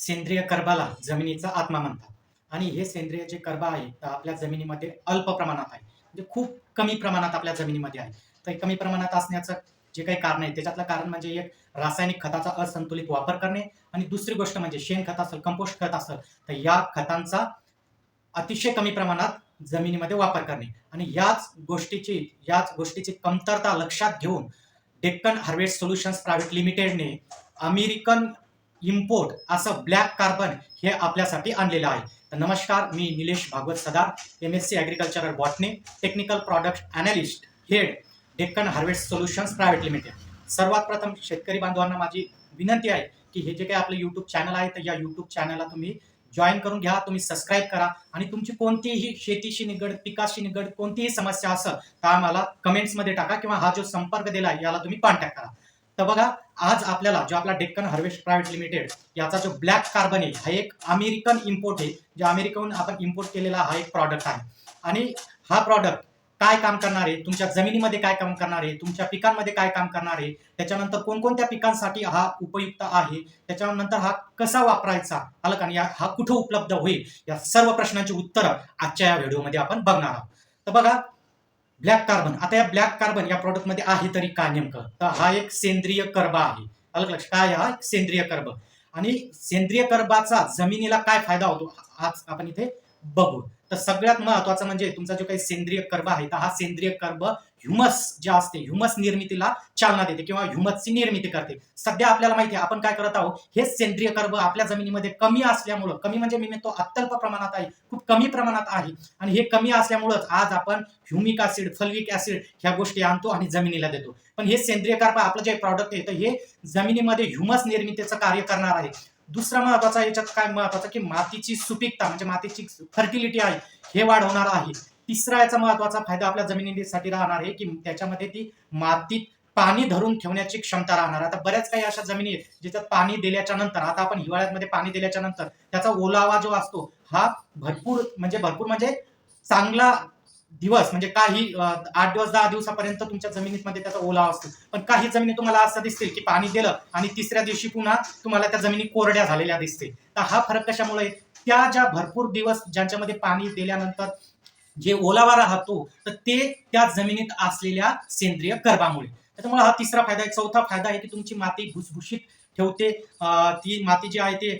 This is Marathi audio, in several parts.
सेंद्रिय कर्बाला जमिनीचा आत्मा म्हणतात. आणि हे सेंद्रिय जे कर्ब आहे तर आपल्या जमिनीमध्ये अल्प प्रमाणात आहे. म्हणजे खूप कमी प्रमाणात आपल्या जमिनीमध्ये आहे. तर कमी प्रमाणात असण्याचं जे काही कारण आहे त्याच्यातलं कारण म्हणजे एक रासायनिक खताचा असंतुलित वापर करणे आणि दुसरी गोष्ट म्हणजे शेणखत असेल कंपोस्ट खत असेल तर या खतांचा अतिशय कमी प्रमाणात जमिनीमध्ये वापर करणे. आणि याच गोष्टीची याच गोष्टीची कमतरता लक्षात घेऊन डेक्कन हार्वेस्ट सोल्युशन्स प्रायव्हेट लिमिटेडने अमेरिकन इम्पोर्ट असं ब्लॅक कार्बन हे आपल्यासाठी आणलेलं आहे. तर नमस्कार मी Nilesh Bhagwat सदार M S C agricultural botany technical product analyst head Deccan harvest solutions private limited सर्वात प्रथम शेतकरी बांधवांना माझी विनंती आहे की हे जे काही आपलं यूट्यूब चॅनल आहे तर या यूट्यूब चॅनलला तुम्ही जॉईन करून घ्या तुम्ही सबस्क्राईब करा आणि तुमची कोणतीही शेतीशी निगड पिकाशी निगड कोणतीही समस्या असेल तर आम्हाला कमेंट्समध्ये टाका किंवा हा जो संपर्क दिला आहे याला तुम्ही कॉन्टॅक्ट करा. तर बघा आज आपल्याला जो आपला डेक्कन हार्वेस्ट प्रायव्हेट लिमिटेड याचा जो ब्लॅक कार्बन आहे हा एक अमेरिकन इम्पोर्ट आहे जे अमेरिकेहून आपण इम्पोर्ट केलेला हा एक प्रॉडक्ट आहे. आणि हा प्रॉडक्ट काय काम करणार आहे? तुमच्या जमिनीमध्ये काय काम करणार आहे? तुमच्या पिकांमध्ये काय काम करणार आहे? त्याच्यानंतर कोणकोणत्या पिकांसाठी हा उपयुक्त आहे? त्याच्यानंतर हा कसा वापरायचा? आलं का आणि या- हा कुठं उपलब्ध होईल? या सर्व प्रश्नांची उत्तरं आजच्या या व्हिडिओमध्ये आपण बघणार आहोत. तर बघा ब्लॅक कार्बन. आता या ब्लॅक कार्बन या प्रॉडक्टमध्ये आहे तरी का नेमकं? तर हा एक सेंद्रिय कर्ब आहे. अलग लक्ष काय हा सेंद्रिय कर्ब. आणि सेंद्रिय कर्बाचा जमिनीला काय फायदा होतो? आज आपण इथे बघू. तर सगळ्यात महत्वाचं म्हणजे तुमचा जो काही सेंद्रिय कर्ब आहे तर हा सेंद्रिय कर्ब ह्युमस जे असते ह्युमस निर्मितीला चालना देते किंवा ह्युमसची निर्मिती करते. सध्या आपल्याला माहिती आहे आपण काय करत आहोत हे सेंद्रिय कर्ब आपल्या जमिनीमध्ये कमी असल्यामुळं कमी म्हणजे मी म्हणतो अत्यल्प प्रमाणात आहे खूप कमी प्रमाणात आहे. आणि हे कमी असल्यामुळंच आज आपण ह्युमिक ऍसिड फल्विक ऍसिड ह्या गोष्टी आणतो आणि जमिनीला देतो. पण हे सेंद्रिय कर्ब आपलं जे प्रॉडक्ट आहे तर हे जमिनीमध्ये ह्युमस निर्मितीचं कार्य करणार आहे. दुसरा महत्त्वाचा याच्यात काय महत्त्वाचा? की मातीची सुपीकता म्हणजे मातीची फर्टिलिटी आहे हे वाढवणार आहे. तिसरा याचा महत्त्वाचा फायदा आपल्या जमिनीसाठी राहणार आहे की त्याच्यामध्ये ती मातीत पाणी धरून ठेवण्याची क्षमता राहणार. आता बऱ्याच काही अशा जमिनी आहेत ज्याच्यात पाणी दिल्याच्या नंतर आता आपण हिवाळ्यामध्ये पाणी दिल्याच्या नंतर त्याचा ओलावा जो असतो हा भरपूर म्हणजे भरपूर म्हणजे चांगला दिवस म्हणजे काही आठ दिवस दहा दिवसापर्यंत तुमच्या जमिनीमध्ये त्याचा ओलावा असतो. पण काही जमिनी तुम्हाला असं दिसतील की पाणी दिलं आणि तिसऱ्या दिवशी पुन्हा तुम्हाला त्या जमिनी कोरड्या झालेल्या दिसतील. तर हा फरक कशामुळे? त्या ज्या भरपूर दिवस ज्यांच्यामध्ये पाणी दिल्यानंतर जे ओलावा राहतो तर ते त्या जमिनीत असलेल्या सेंद्रिय कर्बामुळे त्याच्यामुळे हा तिसरा फायदा आहे. चौथा फायदा आहे की तुमची माती भुसभुशीत ठेवते. ती माती जी आहे ते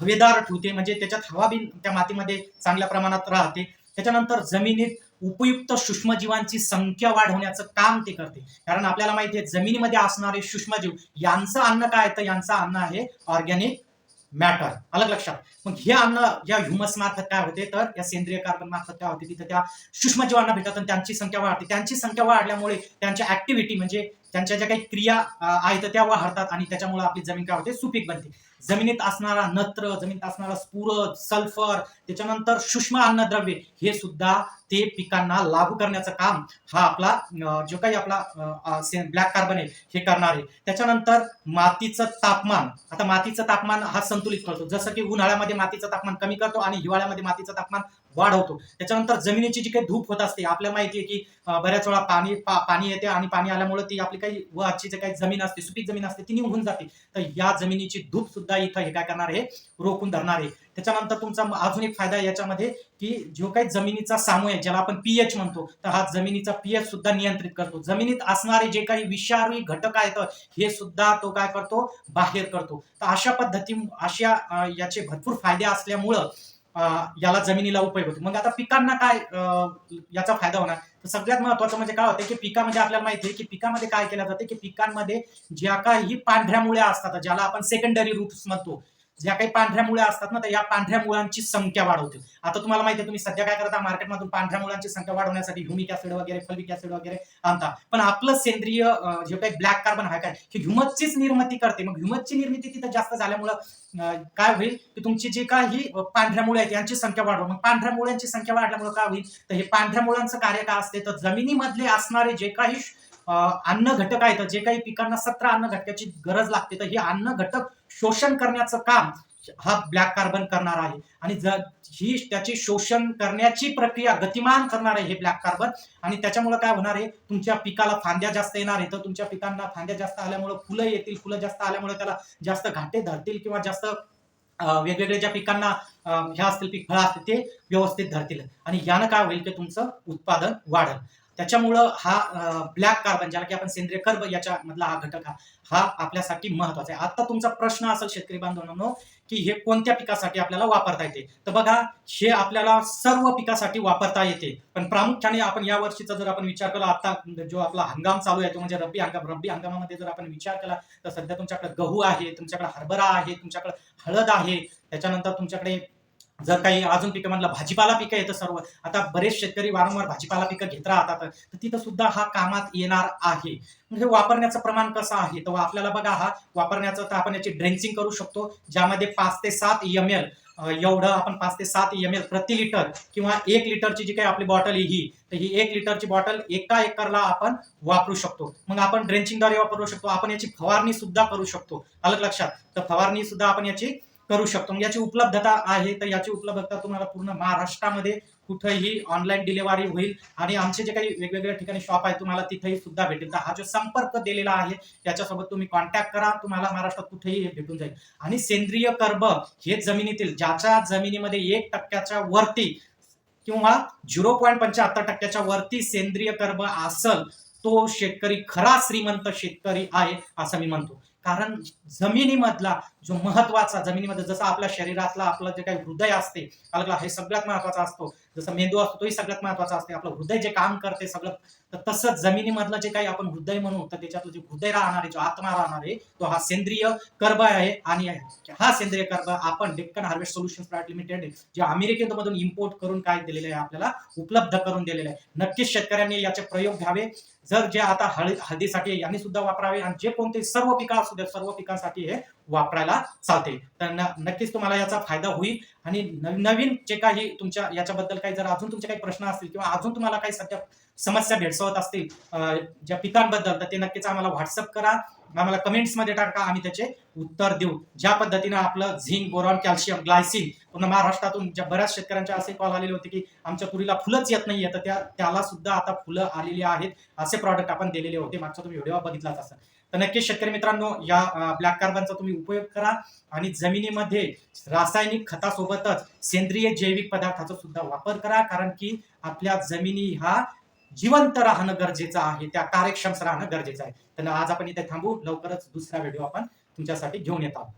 हवेदार ठेवते. म्हणजे त्याच्यात हवा बिन त्या मातीमध्ये चांगल्या प्रमाणात राहते. त्याच्यानंतर जमिनीत उपयुक्त सूक्ष्मजीवांची संख्या वाढवण्याचं काम ते करते. कारण आपल्याला माहिती आहे जमिनीमध्ये असणारे सूक्ष्मजीव यांचं अन्न काय तर यांचं अन्न आहे ऑर्गॅनिक मॅटर अलग लक्षात. मग हे अन्न या ह्युमस मार्फत काय होते? तर या सेंद्रिय कार्बन मार्फत काय होते? तिथं त्या सूक्ष्मजीवांना भेटतात आणि त्यांची संख्या वाढते. त्यांची संख्या वाढल्यामुळे त्यांच्या ऍक्टिव्हिटी म्हणजे त्यांच्या ज्या काही क्रिया आहेत त्या वाढतात आणि त्याच्यामुळे आपली जमीन काय होते? सुपीक बनते. जमिनीत असणारा नत्र जमिनीत असणारा स्पुर सल्फर त्याच्यानंतर सूक्ष्म अन्नद्रव्ये हे सुद्धा ते पिकांना लागू करण्याचं काम हा आपला जो काही आपला ब्लॅक कार्बन आहे हे करणार. आहे त्याच्यानंतर मातीचं तापमान. आता मातीचं तापमान हा संतुलित करतो. जसं की उन्हाळ्यामध्ये मातीचं तापमान कमी करतो आणि हिवाळ्यामध्ये मातीचं तापमान वाढवतो. त्याच्यानंतर जमिनीची जी काही धूप होत असते आपल्याला माहिती आहे की बऱ्याच वेळा पाणी पा- पाणी येते आणि पाणी आल्यामुळे ती आपली काही व आजची जी काही जमीन असते सुपीक जमीन असते ती निघून जाते. तर या जमिनीची धूप सुद्धा इथं हे काय करणार आहे? रोखून धरणार आहे. त्याच्यानंतर तुमचा अजून एक फायदा याच्यामध्ये की जो काही जमिनीचा सामू आहे ज्याला आपण पीएच म्हणतो तर हा जमिनीचा पीएच सुद्धा नियंत्रित करतो. जमिनीत असणारे जे काही विषारी घटक आहेत हे सुद्धा तो काय करतो? बाहेर करतो. तर अशा पद्धती अशा याचे भरपूर फायदे असल्यामुळं याला जमिनीला उपयोग होतो. मग आता पिकांना काय याचा फायदा होणार? तर सगळ्यात महत्वाचं म्हणजे काय होतं की पिकामध्ये म्हणजे आपल्याला माहिती आहे की पिकामध्ये काय केलं जाते की पिकांमध्ये ज्या काही पांढऱ्या मुळ्या असतात ज्याला आपण सेकंडरी रूट्स म्हणतो. ज्या काही पांढऱ्या मुळ्या असतात ना तर या पांढऱ्या मुळांची संख्या वाढवते. आता तुम्हाला माहिती आहे तुम्ही सध्या काय करता मार्केटमधून पांढऱ्या मुळांची संख्या वाढवण्यासाठी ह्युमिक ऍसिड वगैरे फल्विक ऍसिड वगैरे आणता. पण आपलं सेंद्रिय जे काही ब्लॅक कार्बन आहे काय हे ह्युमसचीच निर्मिती करते. मग ह्युमसची निर्मिती तिथं जास्त झाल्यामुळं काय होईल की तुमची जी काही पांढऱ्या मुळे आहेत यांची संख्या वाढव. मग पांढऱ्या मुळ्यांची संख्या वाढल्यामुळे काय होईल तर हे पांढऱ्या मुळांचं कार्य काय असते तर जमिनीमधले असणारे जे काही अन्न घटक आहेत जे काही पिकांना सतरा अन्न घटकाची गरज लागते तर हे अन्न घटक शोषण करण्याचं काम हा ब्लॅक कार्बन करणार आहे. आणि जर ही त्याची शोषण करण्याची प्रक्रिया गतिमान करणार आहे हे ब्लॅक कार्बन. आणि त्याच्यामुळे काय होणार आहे तुमच्या पिकाला फांद्या जास्त येणार आहे तर तुमच्या पिकांना फांद्या जास्त आल्यामुळे फुलं येतील फुलं जास्त आल्यामुळे त्याला जास्त घाटे धरतील किंवा जास्त वेगवेगळ्या ज्या पिकांना ह्या असतील पीक फळं असतील ते व्यवस्थित धरतील. आणि यानं काय होईल की तुमचं उत्पादन वाढेल. त्याच्यामुळं हा ब्लॅक कार्बन ज्याला की आपण सेंद्रिय कर्ब याच्या मधला हा घटक हा हा आपल्यासाठी महत्त्वाचा आहे. आता तुमचा प्रश्न असेल शेतकरी बांधवांनो की हे कोणत्या पिकासाठी आपल्याला वापरता येते? तर बघा हे आपल्याला सर्व पिकासाठी वापरता येते. पण प्रामुख्याने आपण या वर्षीचा जर आपण विचार केला आता जो आपला हंगाम चालू आहे तो म्हणजे रब्बी हंगाम रब्बी हंगामामध्ये जर आपण विचार केला तर सध्या तुमच्याकडे गहू आहे तुमच्याकडे हरभरा आहे तुमच्याकडे हळद आहे त्याच्यानंतर तुमच्याकडे जर काही अजून पिकं म्हणलं भाजीपाला पिकं येतं सर्व. आता बरेच शेतकरी वारंवार भाजीपाला पिकं घेत राहतात. तर तिथं सुद्धा हा कामात येणार आहे. म्हणजे हे वापरण्याचं प्रमाण कसं आहे? तर आपल्याला बघा हा वापरण्याचं तर आपण याची ड्रेंचिंग करू शकतो ज्यामध्ये पाच ते सात एम एल एवढं आपण पाच ते सात एम एल प्रति लिटर किंवा एक लिटरची जी काही आपली बॉटल आहे ही तर ही एक लिटरची बॉटल एका एकरला आपण वापरू शकतो. मग आपण ड्रेंचिंगद्वारे वापरू शकतो. आपण याची फवारणी सुद्धा करू शकतो. अलग लक्षात. तर फवारणी सुद्धा आपण याची करू शकतो. म्हणजे याची उपलब्धता आहे. तर याची उपलब्धता तुम्हाला पूर्ण महाराष्ट्रामध्ये कुठेही ऑनलाईन डिलिव्हरी होईल. आणि आमचे जे काही वेगवेगळ्या ठिकाणी शॉप आहे तुम्हाला तिथेही सुद्धा भेटेल. तर हा जो संपर्क दिलेला आहे त्याच्यासोबत तुम्ही कॉन्टॅक्ट करा. तुम्हाला महाराष्ट्रात कुठेही हे भेटून जाईल. आणि सेंद्रिय कर्ब हे जमिनीतील ज्याच्या जमिनीमध्ये एक टक्क्याच्या वरती किंवा झिरो पॉईंट पंच्याहत्तर टक्क्याच्या वरती सेंद्रिय कर्ब असल तो शेतकरी खरा श्रीमंत शेतकरी आहे असं मी म्हणतो. कारण जमिनीमधला जो महत्त्वाचा जमिनीमध्ये जसं आपल्या शरीरातला आपलं जे काही हृदय असते अलगला हे सगळ्यात महत्त्वाचा असतो. जसं मेंदू असतो तोही सगळ्यात महत्त्वाचा असते. आपलं हृदय जे काम करते सगळं तर तसंच जमिनीमधलं जे काही आपण हृदय म्हणू तर त्याच्यातलं जे हृदय राहणार आहे जो आत्मा राहणार आहे तो हा सेंद्रिय कर्ब आहे आणि हा सेंद्रिय कर्ब आपण Deccan harvest solution private limited जे अमेरिकेमधून इम्पोर्ट करून काय दिलेलं आहे आपल्याला उपलब्ध करून दिलेलं आहे. नक्कीच शेतकऱ्यांनी याचे प्रयोग घ्यावे. जर जे आता हळदी हळदीसाठी यांनी सुद्धा वापरावे आणि जे कोणते सर्व पिका असू द्या सर्व पिकांसाठी हे वापरायला चालते. तर नक्कीच तुम्हाला याचा फायदा होईल. आणि नवीन जे काही तुमच्या याच्याबद्दल काही जर अजून तुमचे काही प्रश्न असतील किंवा अजून तुम्हाला काही सध्या समस्या भेडसावत असतील ज्या पिकांबद्दल तर ते नक्कीच आम्हाला व्हॉट्सअप करा. आम्हाला कमेंट्समध्ये टाका. आम्ही त्याचे उत्तर देऊ. ज्या पद्धतीनं आपलं झिंक बोरॉन कॅल्शियम ग्लायसिन पूर्ण महाराष्ट्रातून ज्या बऱ्याच शेतकऱ्यांचे असे कॉल आलेले होते की आमच्या पुरीला फुलंच येत नाहीये तर त्या त्याला सुद्धा आता फुलं आलेली आहेत. असे प्रॉडक्ट आपण दिलेले होते. मागचा तुम्ही व्हिडिओ बघितलाच असेल. तर नक्कीच शेतकरी मित्रांनो या ब्लॅक कार्बनचा तुम्ही उपयोग करा आणि जमिनीमध्ये रासायनिक खतासोबतच सेंद्रिय जैविक पदार्थाचा सुद्धा वापर करा कारण की आपल्या जमिनी हा जिवंत राहणं गरजेचं आहे त्या कार्यक्षम राहणं गरजेचं आहे. तर आज आपण इथे थांबू लवकरच दुसरा व्हिडिओ आपण तुमच्यासाठी घेऊन येत आहोत.